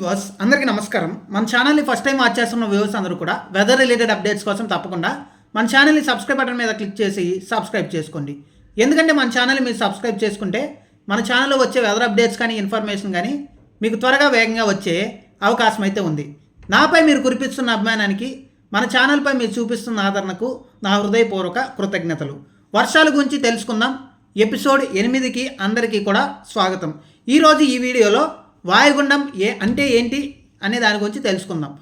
Viewers అందరికీ నమస్కారం. మన ఛానల్ని ఫస్ట్ టైం వాచ్ చేస్తున్న వ్యూవర్స్ అందరూ కూడా వెదర్ రిలేటెడ్ అప్డేట్స్ కోసం తప్పకుండా మన ఛానల్ని సబ్స్క్రైబ్ బటన్ మీద క్లిక్ చేసి సబ్స్క్రైబ్ చేసుకోండి. ఎందుకంటే మన ఛానల్ని మీరు సబ్స్క్రైబ్ చేసుకుంటే మన ఛానల్లో వచ్చే వెదర్ అప్డేట్స్ కానీ ఇన్ఫర్మేషన్ కానీ మీకు త్వరగా వేగంగా వచ్చే అవకాశం అయితే ఉంది. నాపై మీరు కురిపిస్తున్న అభిమానానికి మన ఛానల్పై మీరు చూపిస్తున్న ఆదరణకు నా హృదయపూర్వక కృతజ్ఞతలు. వర్షాల గురించి తెలుసుకుందాం. ఎపిసోడ్ ఎనిమిదికి అందరికీ కూడా స్వాగతం. ఈరోజు ఈ వీడియోలో వాయుగుండం ఏ అంటే ఏంటి అనే దాని గురించి తెలుసుకుందాం.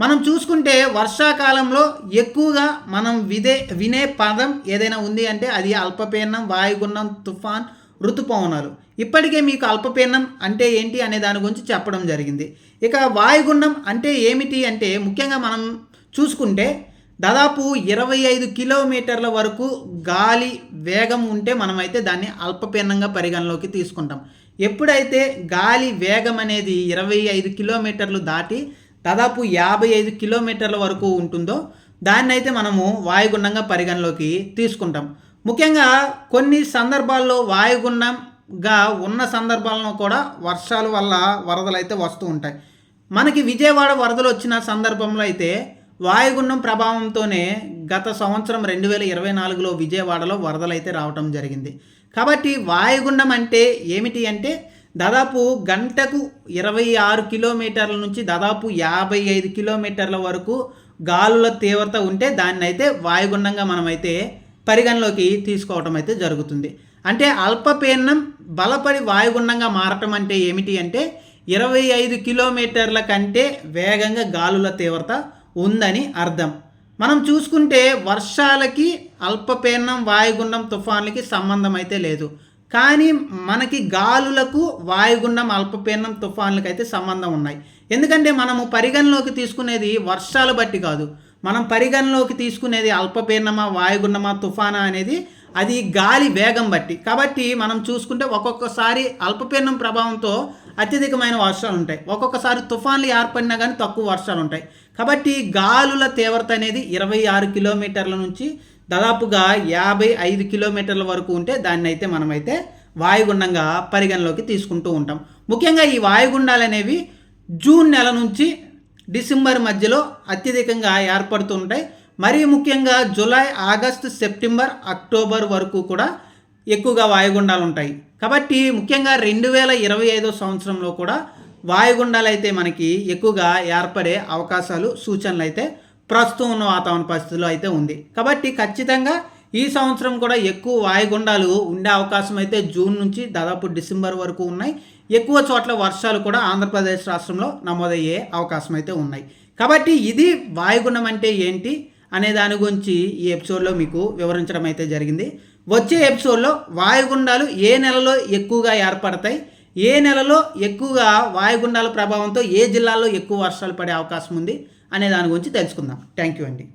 మనం చూసుకుంటే వర్షాకాలంలో ఎక్కువగా మనం విదే వినే పదం ఏదైనా ఉంది అంటే అది అల్పపీడనం వాయుగుండం తుఫాన్ ఋతుపవనాలు. ఇప్పటికే మీకు అల్పపీడనం అంటే ఏంటి అనే దాని గురించి చెప్పడం జరిగింది. ఇక వాయుగుండం అంటే ఏమిటి అంటే ముఖ్యంగా మనం చూసుకుంటే దాదాపు ఇరవై ఐదు కిలోమీటర్ల వరకు గాలి వేగం ఉంటే మనమైతే దాన్ని అల్పపీనంగా పరిగణలోకి తీసుకుంటాం. ఎప్పుడైతే గాలి వేగం అనేది ఇరవై ఐదు కిలోమీటర్లు దాటి దాదాపు యాభై ఐదు కిలోమీటర్ల వరకు ఉంటుందో దాన్ని అయితే మనము వాయుగుండంగా పరిగణలోకి తీసుకుంటాం. ముఖ్యంగా కొన్ని సందర్భాల్లో వాయుగుండంగా ఉన్న సందర్భాలను కూడా వర్షాల వల్ల వరదలు అయితే వస్తూ ఉంటాయి. మనకి విజయవాడ వరదలు వచ్చిన సందర్భంలో అయితే వాయుగుండం ప్రభావంతోనే గత సంవత్సరం రెండు వేల ఇరవై నాలుగులో విజయవాడలో వరదలు అయితే రావటం జరిగింది. కాబట్టి వాయుగుండం అంటే ఏమిటి అంటే దాదాపు గంటకు ఇరవై ఆరు కిలోమీటర్ల నుంచి దాదాపు యాభై ఐదు కిలోమీటర్ల వరకు గాలుల తీవ్రత ఉంటే దాన్ని అయితే వాయుగుండంగా మనమైతే పరిగణలోకి తీసుకోవటం అయితే జరుగుతుంది. అంటే అల్పపీడనం బలపడి వాయుగుండంగా మారటం అంటే ఏమిటి అంటే ఇరవై ఐదు కిలోమీటర్ల కంటే వేగంగా గాలుల తీవ్రత ఉందని అర్థం. మనం చూసుకుంటే వర్షాలకి అల్పపీడనం వాయుగుండం తుఫాన్లకి సంబంధం అయితే లేదు. కానీ మనకి గాలులకు వాయుగుండం అల్పపీడనం తుఫాన్లకు అయితే సంబంధం ఉన్నాయి. ఎందుకంటే మనము పరిగణలోకి తీసుకునేది వర్షాలు బట్టి కాదు. మనం పరిగణలోకి తీసుకునేది అల్పపీడనమా వాయుగుండమా తుఫానా అనేది అది గాలి వేగం బట్టి. కాబట్టి మనం చూసుకుంటే ఒక్కొక్కసారి అల్పపీడనం ప్రభావంతో అత్యధికమైన వర్షాలు ఉంటాయి. ఒక్కొక్కసారి తుఫాన్లు ఏర్పడినా కానీ తక్కువ వర్షాలు ఉంటాయి. కాబట్టి గాలుల తీవ్రత అనేది ఇరవై ఆరు కిలోమీటర్ల నుంచి దాదాపుగా యాభై ఐదు కిలోమీటర్ల వరకు ఉంటే దాన్ని అయితే మనమైతే వాయుగుండంగా పరిగణలోకి తీసుకుంటూ ఉంటాం. ముఖ్యంగా ఈ వాయుగుండాలు అనేవి జూన్ నెల నుంచి డిసెంబర్ మధ్యలో అత్యధికంగా ఏర్పడుతూ ఉంటాయి. మరీ ముఖ్యంగా జూలై ఆగస్టు సెప్టెంబర్ అక్టోబర్ వరకు కూడా ఎక్కువగా వాయుగుండాలు ఉంటాయి. కాబట్టి ముఖ్యంగా రెండు వేల ఇరవై ఐదో సంవత్సరంలో కూడా వాయుగుండాలు అయితే మనకి ఎక్కువగా ఏర్పడే అవకాశాలు సూచనలు అయితే ప్రస్తుతం ఉన్న వాతావరణ పరిస్థితుల్లో అయితే ఉంది. కాబట్టి ఖచ్చితంగా ఈ సంవత్సరం కూడా ఎక్కువ వాయుగుండాలు ఉండే అవకాశం అయితే జూన్ నుంచి దాదాపు డిసెంబర్ వరకు ఉన్నాయి. ఎక్కువ చోట్ల వర్షాలు కూడా ఆంధ్రప్రదేశ్ రాష్ట్రంలో నమోదయ్యే అవకాశం అయితే ఉన్నాయి. కాబట్టి ఇది వాయుగుండం అంటే ఏంటి? అనే దాని గురించి ఈ ఎపిసోడ్లో మీకు వివరించడం అయితే జరిగింది. వచ్చే ఎపిసోడ్లో వాయుగుండాలు ఏ నెలలో ఎక్కువగా ఏర్పడతాయి? ఏ నెలలో ఎక్కువగా వాయుగుండాల ప్రభావంతో ఏ జిల్లాల్లో ఎక్కువ వర్షాలు పడే అవకాశం ఉంది? అనే దాని గురించి తెలుసుకుందాం. థ్యాంక్ యూ అండి.